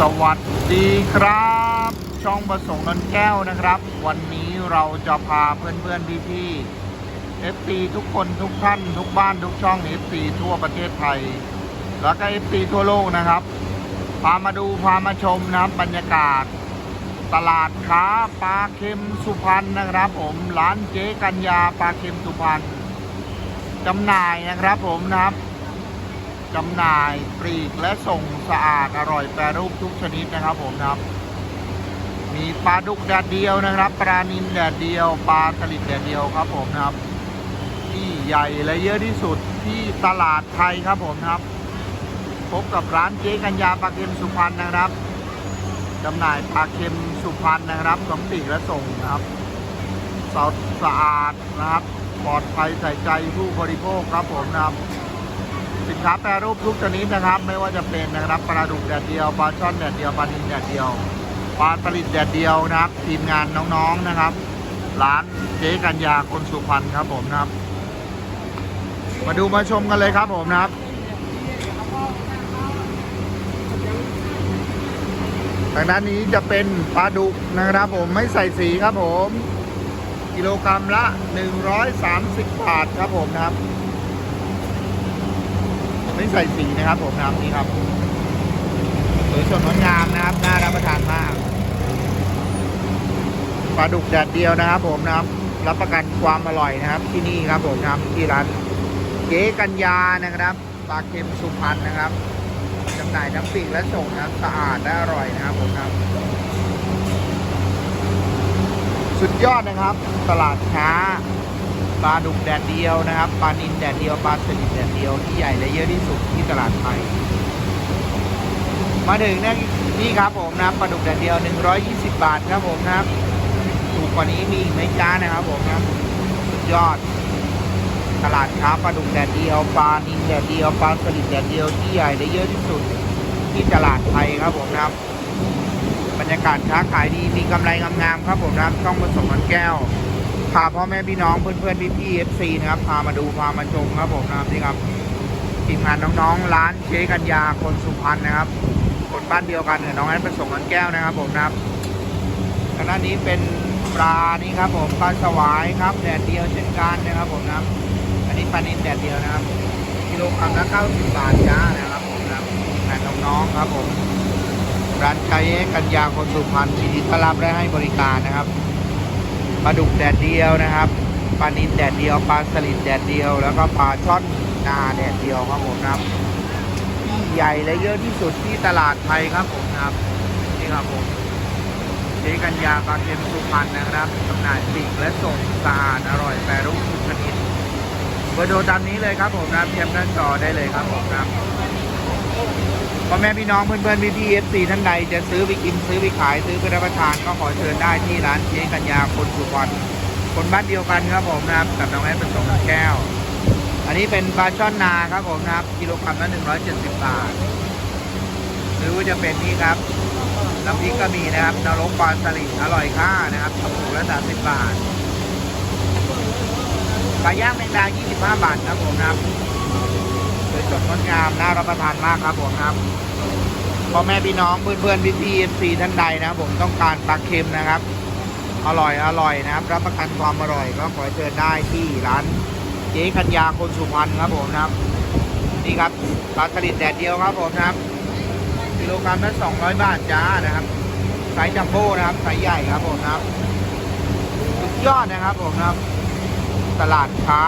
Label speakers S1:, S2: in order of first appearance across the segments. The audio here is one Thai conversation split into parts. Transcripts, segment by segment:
S1: สวัสดีครับ ช่องประสงค์นนแก้วนะครับ วันนี้เราจะพาเพื่อนๆพี่ๆ FC ทุกคนทุกท่านทุกบ้านทุกช่อง FC ทั่วประเทศไทย แล้วก็ FC ทั่วโลกนะครับ พามาดูพามาชมนะครับบรรยากาศ ตลาดค้าปลาเค็มสุพรรณนะครับ ผมร้านเจ๊กัญญาปลาเค็มสุพรรณจำหน่ายนะครับผมนะครับ จำหน่ายปลีกและส่งสะอาดอร่อยแปรรูปทุกชนิดนะครับผมครับ มีปลาดุกแดดเดียวนะครับ ปลานิลแดดเดียว ปลาสลิดแดดเดียวครับผมนะครับ ที่ใหญ่และเยอะที่สุดที่ตลาดไทยครับผมครับ พบกับร้านเจ๊กัญญาปลาเค็มสุพรรณนะครับจำหน่ายปลาเค็มสุพรรณนะครับสองปลีกและส่งนะครับสดสะอาดนะครับปลอดภัยใส่ใจผู้บริโภคครับผมนะครับ สินค้าแปรรูปทุกชนิดนะครับ ไม่ว่าจะเป็นนะครับปลาดุกแดดเดียวปลาช่อนแดดเดียวปลานิลแดดเดียวปลาผลิตแดดเดียวนะครับ ทีมงานน้องๆนะครับ ร้านเจ๊กัญญาคนสุพรรณครับผมนะครับ มาดูมาชมกันเลยครับผมนะครับทางด้านนี้จะเป็นปลาดุกนะครับผมไม่ใส่สีครับผม กิโลกรัมละ 130 บาทครับผมนะครับ ไม่ใส่สีนะครับผมนะครับนี่ครับสวยสดงดงามนะครับน่ารับประทานมากปลาดุกแดดเดียวนะครับ ผมนะครับ รับประกันความอร่อยนะครับ ที่นี่ครับผมนะครับที่ร้านเจ๊กัญญานะครับปลาเค็มสุพรรณนะครับจำหน่ายน้ำปีกและส่งนะครับสะอาดและอร่อยนะครับผมนะครับ สุดยอดนะครับ ตลาดค้า ปลาดุกแดดเดียวนะครับปลานิลแดดเดียวปลาสลิดแดดเดียวที่ใหญ่และเยอะที่สุดที่ตลาดไทยมาถึงนะนี่ครับผมนะปลาดุกแดดเดียว 120 บาทครับผมนะครับถูกกว่านี้มีไหมจ้านะครับผมนะสุดยอด ตลาดค้าปลาดุกแดดเดียวปลานิลแดดเดียวปลาสลิดแดดเดียวที่ใหญ่และเยอะที่สุดที่ตลาดไทยครับผมนะครับ บรรยากาศค้าขายดีมีกำไรงามๆครับผมนะครับช่องผสมมันแก้ว พาพ่อแม่พี่น้องเพื่อนๆพี่ๆเอฟซีนะครับ พามาดูพามาชมครับผมนะครับนี่ครับทีมงานน้องๆ ร้านเจ๊กัญญาคนสุพรรณนะครับ คนบ้านเดียวกันกับน้องแอนผสมมันแก้วนะครับ ผมนะครับทางด้านนี้เป็นปลานี่ครับผมปลาสวายครับแดดเดียวเช่นกันนะครับ ผมนะครับ อันนี้ปลานิลแดดเดียวนะครับกิโลกรัมละ90บาทจ้านะครับ ผมนะครับทีมงานน้องๆครับผมร้านเจ๊กัญญาคนสุพรรณยินดีต้อนรับและให้บริการนะครับ ปลาดุกแดดเดียวนะครับปลานิลแดดเดียวปลาสลิดแดดเดียว แล้วก็ปลาช่อนนาแดดเดียวครับผมครับที่ใหญ่และเยอะที่สุดที่ตลาดไทยครับผมครับนี่ครับผมเจ๊กัญญาปลาเค็มสุพรรณนะครับจำหน่ายปีกและส่งสะอาดอร่อยแปรรูปทุกชนิดเบอร์โทรตามนี้เลยครับผมนะเพียมหน้านจอได้เลยครับผมนะครับ พ่อแม่พี่น้องเพื่อนๆพี่พี่เอฟซีท่านใดจะซื้อไปกินซื้อไปขายซื้อไปรับประทานก็ขอเชิญได้ที่ร้านเจ๊กัญญาคนสุพรรณคนบ้านเดียวกันครับผมนะครับกับน้องแอนเป็นสงแก้ว อันนี้เป็นปลาช่อนนาครับผมนะครับกิโลกรัมละ170บบาทหรือว่าจะเป็นนี่ครับน้ำพริกก็มีนะครับนรกปลาสลิดอร่อยค่านะครับกระปุกละ30บาทปลาย่างแมงดา25 บาทครับผมนะครับ สวยสดงดงามน่ารับประทานมากครับผมครับพ่อแม่พี่น้องเพื่อนเพื่อนพี่พี่เอฟซีท่านใดนะครับผมต้องการปลาเค็มนะครับ อร่อยอร่อยนะครับ รับประกันความอร่อยก็ขอเชิญได้ที่ร้านเจ๊คัญญาคนสุพรรณครับผมนะครับนี่ครับปลาสลิดแดดเดียวครับผมนะครับกิโลกรัมละ200บาทจ้านะครับไซส์จัมโบ้นะครับไซส์ใหญ่ครับผมนะครับสุดยอดนะครับผมนะครับ ตลาดค้า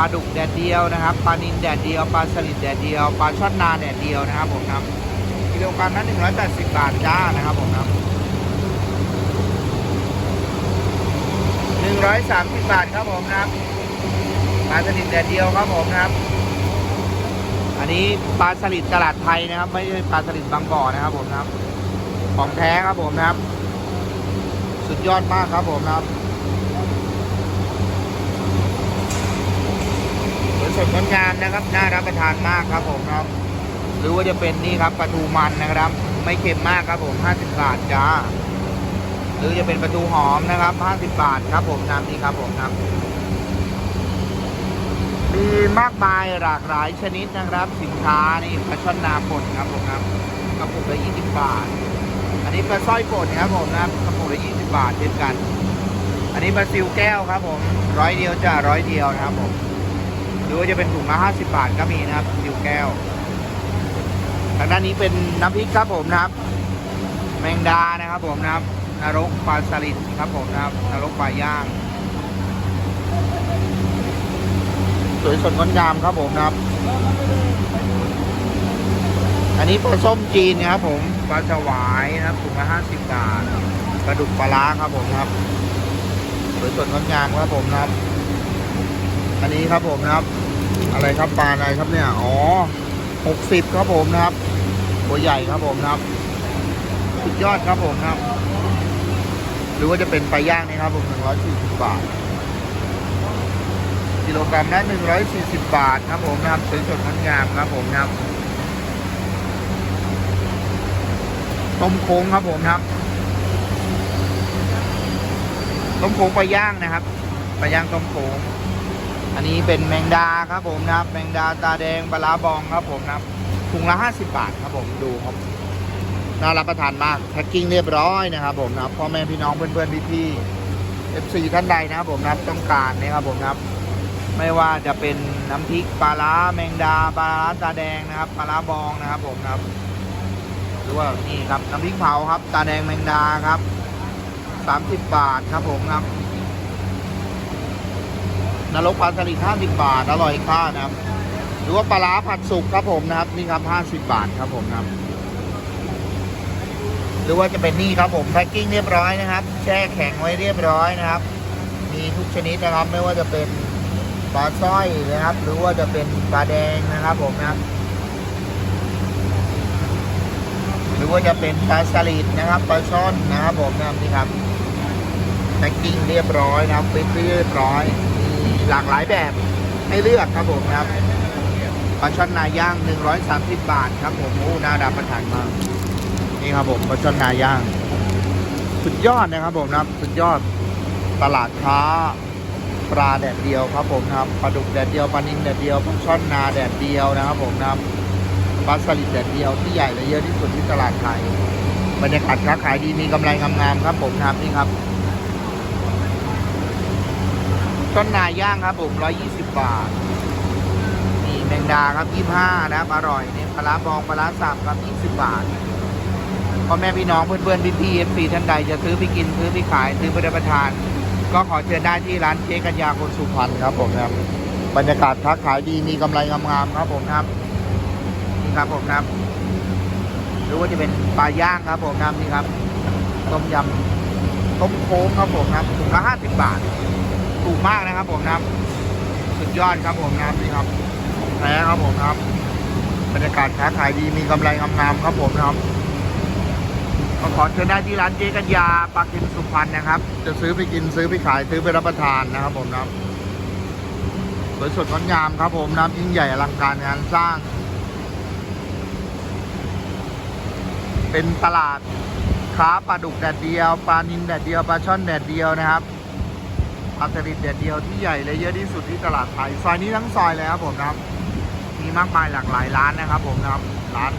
S1: ลาดุกแดดเดียวนะครับปลานิลแดดเดียวปลาสลิดแดดเดียวปลาช่อนนาแดดเดียวนะครับผมครับกิโลกรัมละหนึ่งร้อยแปดสิบบาทจ้านะครับผมครับหนึ่งร้อยสามสิบบาทครับผมนะครับปลาสลิดแดดเดียวครับผมนะครับ อันนี้ปลาสลิดตลาดไทยนะครับ ไม่ใช่ปลาสลิดบางบ่อนะครับผมนะครับ ของแท้ครับผมนะครับ สุดยอดมากครับผมนะครับ สดงดงามนะครับ น่ารับประทานมากครับผมครับ หรือว่าจะเป็นนี่ครับปลาทูมันนะครับ ไม่เค็มมากครับผม 50 บาทจ้า หรือจะเป็นปลาทูหอมนะครับ 50 บาทครับผมน้ำนี้ครับผมครับ มีมากมายหลากหลายชนิดนะครับ สินค้านี่ปลาช่อนนาป่นครับผมครับกระปุกละยี่สิบบาท อันนี้ปลาสร้อยป่นครับผมนะกระปุกละยี่สิบบาทเช่นกัน อันนี้ปลาซิวแก้วครับผมร้อยเดียวจ้าร้อยเดียวนะครับผม รือว่าจะเป็นถุงละห้าสิบบาทก็มีนะครับซิวแก้ว ทางด้านนี้เป็นน้ำพริกครับผมนะครับ แมงดานะครับผมนะครับนรกปลาสลิดครับผมนะครับนรกปลาย่าง สวยสดงดงามครับผมนะครับ อันนี้ปลาส้มจีนนะครับผมปลาสวายนะครับถุงละห้าสิบบาทปลาดุกปลาล้าครับผมครับสวยสดงดงามครับผมนะครับ อันนี้ครับผมนะครับ อะไรครับปลาอะไรครับเนี่ยอ๋อหกสิบครับผมนะครับตัวใหญ่ครับผมนะครับสุดยอดครับผมครับ หรือว่าจะเป็นปลาย่างนี่ครับผมหนึ่งร้อยสี่สิบบาทกิโลกรัมละหนึ่งร้อยสี่สิบบาทครับผมนะครับสวยสดงดงามครับผมนะครับต้มโค้งครับผมครับต้มโค้งปลาย่างนะครับปลาย่างต้มโค้ง อันนี้เป็นแมงดาครับผมนะครับ แมงดาตาแดงปลาบองครับผมนะครับถุงละห้าสิบบาทครับผมดูครับน่ารับประทานมากแพ็คกิ้งเรียบร้อยนะครับผมนะครับพ่อแม่พี่น้องเพื่อนๆพี่ๆ FC ท่านใดนะครับผมนะครับต้องการนะครับผมนะครับ ไม่ว่าจะเป็นน้ำพริกปลาร้าแมงดาปลาร้าตาแดงนะครับปลาร้าบองนะครับผมนะครับหรือว่านี่ครับน้ำพริกเผาครับ ตาแดงแมงดาครับสามสิบบาทครับผมครับ นรกปลาสลิดห้าสิบบาท อร่อยค่านะครับ หรือว่าปลาร้าผัดสุกครับผมนะครับ นี่ครับห้าสิบาทครับผมนะครับ หรือว่าจะเป็นนี่ครับผมแพ็คกิ้งเรียบร้อยนะครับ แช่แข็งไว้เรียบร้อยนะครับ มีทุกชนิดนะครับ ไม่ว่าจะเป็นปลาสร้อยนะครับ หรือว่าจะเป็นปลาแดงนะครับผมนะครับหรือว่าจะเป็นปลาสลิดนะครับปลาช่อนนะครับผมนะครับนี่ครับแพ็คกิ้งเรียบร้อยนะครับฟิตเรียบร้อย หลากหลายแบบให้เลือกครับผมนะครับปลาช่อนนาย่าง 130 บาทครับผมโอ้น่ารับประทานมากนี่ครับผมปลาช่อนนาย่าง สุดยอดนะครับผมนะสุดยอดตลาดค้าปลาแดดเดียวครับผมนะครับปลาดุกแดดเดียวปลานิลแดดเดียวปลาช่อนนาแดดเดียวนะครับผมนะปลาสลิดแดดเดียวที่ใหญ่และเยอะที่สุดที่ตลาดไทยบรรยากาศค้าขายดีมีกำไรงามๆครับผมนะครับนี่ครับ ต้นนาย่างครับผม120บาท นี่แมงดาครับ25นะครับ อร่อยเนี่ยปลาบองปลาร้าสับครับ20บาทพ่อแม่พี่น้องเพื่อนๆพี่ๆเอฟซีท่านใดจะซื้อไปกินซื้อไปขายซื้อไปรับประทาน ก็ขอเชิญได้ที่ร้านเจ๊กัญญาคนสุพรรณครับผมครับบรรยากาศค้าขายดีมีกำไรงามๆครับผมครับนี่ครับผมครับ หรือว่าจะเป็นปลาย่างครับผมนะครับนี่ครับต้มยำต้มโค้งครับผมครับถุงละห้าสิบบาท ถูกมากนะครับผมนะครับ สุดยอดครับผมนะครับนี่ครับแท้ครับผมนะครับบรรยากาศค้าขายดีมีกำไรงามๆครับผมนะครับก็ขอเชิญได้ที่ร้านเจ๊กัญญาปากินสุพรรณนะครับ จะซื้อไปกินซื้อไปขายซื้อไปรับประทานนะครับ ผมนะครับสวยสดงดงามครับผมนะยิ่งใหญ่อลังการงานสร้าง เป็นตลาดค้าปลาดุกแดดเดียว ปลานิลแดดเดียวปลาช่อนแดดเดียวนะครับ ปลาสลิดแดดเดียวที่ใหญ่และเยอะที่สุดที่ตลาดไทยซอยนี้ทั้งซอยเลยครับผมนะครับมีมากมายหลากหลายร้านนะครับ ผมนะครับร้าน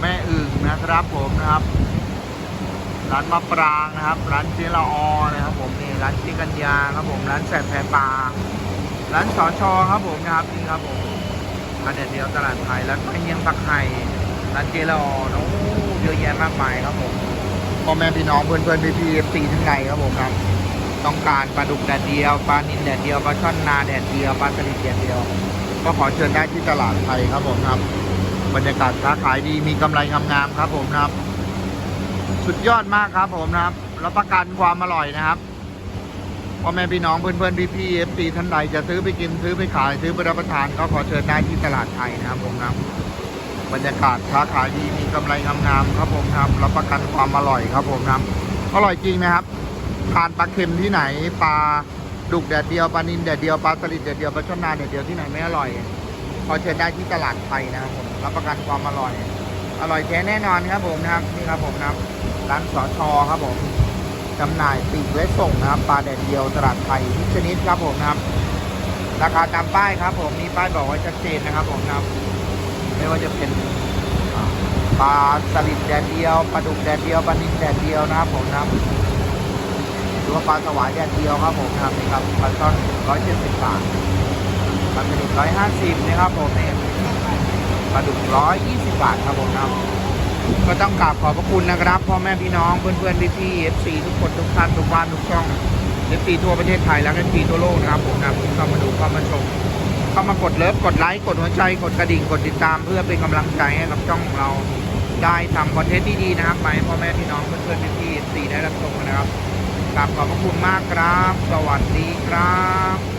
S1: แม่อึ่งนะครับผมนะครับ ร้านมะปรางนะครับ ร้านเจละออนะครับ ผมนี่ร้านเจกัญญาครับผมร้านแสบแพรปลาร้านสอชอครับผมนะครับนี่ครับผมร้านแดดเดียวตลาดไทยร้านไอเยียงปักไห่ร้านเจละออโอ้เยอะแยะมากมายครับผมพ่อแม่พี่น้องเพื่อนเพื่อนพี่พี่เอฟซีทั้งในครับผมครับ ต้องการปลาดุกแดดเดียวปลานิลแดดเดียวปลาช่อนนาแดดเดียวปลาสลิดแดดเดียว ก็ขอเชิญได้ที่ตลาดไทยครับผมครับ บรรยากาศค้าขายดีมีกำไรงามๆครับผมครับ สุดยอดมากครับผมนะครับรับประกันความอร่อยนะครับพ่อแม่พี่น้องเพื่อนๆพี่ๆเอฟซีท่านใดจะซื้อไปกินซื้อไปขายซื้อไปรับประทานก็ขอเชิญได้ที่ตลาดไทยนะครับผมครับบรรยากาศค้าขายดีมีกำไรงามๆครับผมครับรับประกันความอร่อยครับผมครับอร่อยจริงนะครับ ทานปลาเค็มที่ไหนปลาดุกแดดเดียวปลานิลแดดเดียวปลาสลิดแดดเดียวปลาช่อนนาแดดเดียวที่ไหนไม่อร่อยขอเชิญได้ที่ตลาดไทยนะครับผมรับประกันความอร่อย อร่อยแท้แน่นอนครับผมนะครับนี่ครับผมนะครับร้านสอชอครับผมจำหน่ายปีกและส่งนะครับปลาแดดเดียวตลาดไทยทุกชนิดครับผมนะครับ ราคาตามป้ายครับผมมีป้ายบอกไว้ชัดเจนนะครับผมนะครับไม่ว่าจะเป็นปลาสลิดแดดเดียวปลาดุกแดดเดียวปลานิลแดดเดียวนะครับผมนะครับ รือว่าปลาสวายแดดเดียวครับผมนะครับนี่ครับปลาช่อนร้อยเจ็ดสิบบาทปลาสลิดร้อยห้าสิบนะครับผมเนี่ปลาดุกร้อยยี่สิบบาทครับผมนะครับก็ต้องกราบขอบพระคุณนะครับพ่อแม่พี่น้องเพื่อนๆพี่ๆเอฟซีทุกคนทุกท่านทุกบ้านทุกช่องเอฟซีทั่วประเทศไทยและเอฟซีทั่วโลกนะครับผมนะครับที่เข้ามาดูเข้ามาชมเข้ามากดเลิฟกดไลค์กดหัวใจกดกระดิ่งกดติดตาม เพื่อเป็นกำลังใจให้กับช่องของเราได้ทำคอนเทนต์ดีๆนะครับมาให้พ่อแม่พี่น้องเพื่อนๆพี่ๆเอฟซีได้รับชมนะครับ กลับขอบพระคุณมากครับ สวัสดีครับ